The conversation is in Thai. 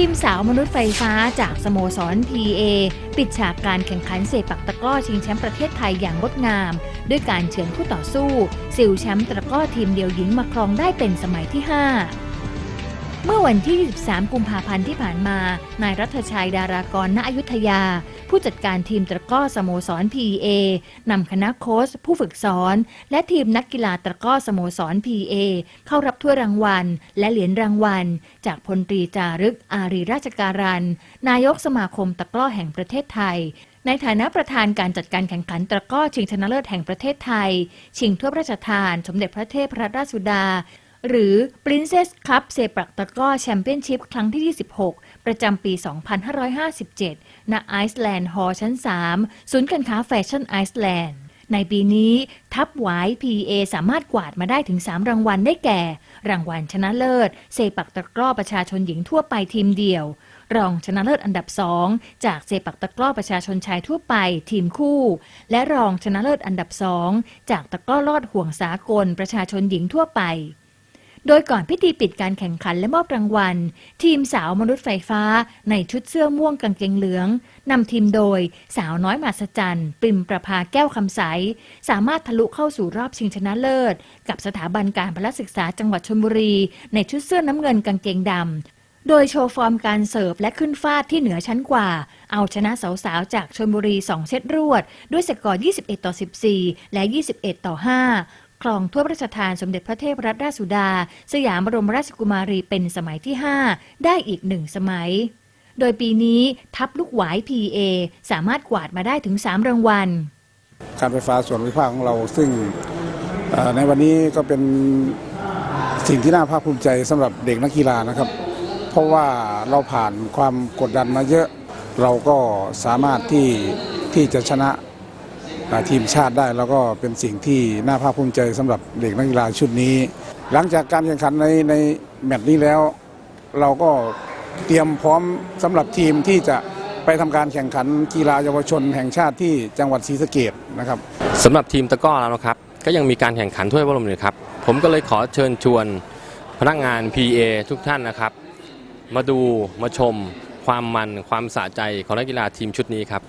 ทีมสาวมนุษย์ไฟฟ้าจากสโมสร PA ปิดฉากการแข่งขันเซปักตะกร้อชิงแชมป์ประเทศไทยอย่างงดงาม ด้วยการเฉือนคู่ต่อสู้ ซิลแชมป์ตะกร้อทีมเดียวหญิงมาครองได้เป็นสมัยที่ 5เมื่อวันที่ 23 กุมภาพันธ์ที่ผ่านมา นายรัฐชัยดารากร ณ อยุธยา ผู้จัดการทีมตะก้อสโมสร PA นำคณะโค้ชผู้ฝึกสอน และทีมนักกีฬาตะก้อสโมสร PA เข้ารับถ้วยรางวัล และเหรียญรางวัล จากพลตรีจารึกอารีราชการัน นายกสมาคมตะก้อแห่งประเทศไทยในฐานะประธานการจัดการแข่งขันตะก้อชิงชนะเลิศแห่งประเทศไทย ชิงถ้วพระราชทาน สมเด็จพระเทพรัตนราชสุดา หรือ Princess Cup เซปักตะก้อแชมเปี้ยนชิพครั้งที่ 26 ประจำปี 2557 ณ ไอซ์แลนด์ฮอล์ชั้น 3 ศูนย์การค้าแฟชั่นไอซ์แลนด์ ในปีนี้ทัพหวาย PA สามารถกวาดมาได้ถึง 3 รางวัลได้แก่ รางวัลชนะเลิศเซปักตะกร้อประชาชนหญิงทั่วไปทีมเดียว รองชนะเลิศอันดับ 2 จากเซปักตะกร้อประชาชนชายทั่วไปทีมคู่ และรองชนะเลิศอันดับ 2 จากตะกร้อลอดห่วงสากลประชาชนหญิงทั่วไป โดยก่อนพิธีปิดการแข่งขันและมอบรางวัล ทีมสาวมนุษย์ไฟฟ้า ในชุดเสื้อม่วงกางเกงเหลืองนำทีมโดยสาวน้อยมหัศจรรย์ปริมประภาแก้วคำใส สามารถทะลุเข้าสู่รอบชิงชนะเลิศ กับสถาบันการพละศึกษาจังหวัดชลบุรี ในชุดเสื้อน้ำเงินกางเกงดำโดยโชว์ฟอร์มการเสิร์ฟและขึ้นฟาดที่เหนือชั้นกว่า เอาชนะสาวๆ จากชลบุรี 2 เซตรวด ด้วยสกอร์ 21 ต่อ 14 และ 21 ต่อ 5 รองถ้วพระราชทานสมเด็จพระเทพรัตนราชสุดา สยามบรมราชกุมารีเป็นสมัยที่ 5 ได้อีกหนึ่งสมัย โดยปีนี้ทัพลูกหวาย PA สามารถกวาดมาได้ถึง 3 รางวัล การไฟฟ้าส่วนภูมิภาคของเราซึ่งในวันนี้ก็เป็นสิ่งที่น่าภาคภูมิใจสำหรับเด็กนักกีฬานะครับ เพราะว่าเราผ่านความกดดันมาเยอะ เราก็สามารถที่ที่จะชนะ ทีมชาติได้ แล้วก็เป็นสิ่งที่น่าภาคภูมิใจสำหรับเด็กนักกีฬาชุดนี้ หลังจากการแข่งขันในในแมตช์นี้แล้ว เราก็เตรียมพร้อมสำหรับทีมที่จะไปทำการแข่งขันกีฬาเยาวชนแห่งชาติที่จังหวัดศรีสะเกษนะครับสำหรับทีมตะก้อเรานะครับก็ยังมีการแข่งขันถ้วยพระบรมเลยครับ ผมก็เลยขอเชิญชวนพนักงาน PA ทุกท่านนะครับ มาดูมาชมความมันความสะใจของนักกีฬาทีมชุดนี้ครับ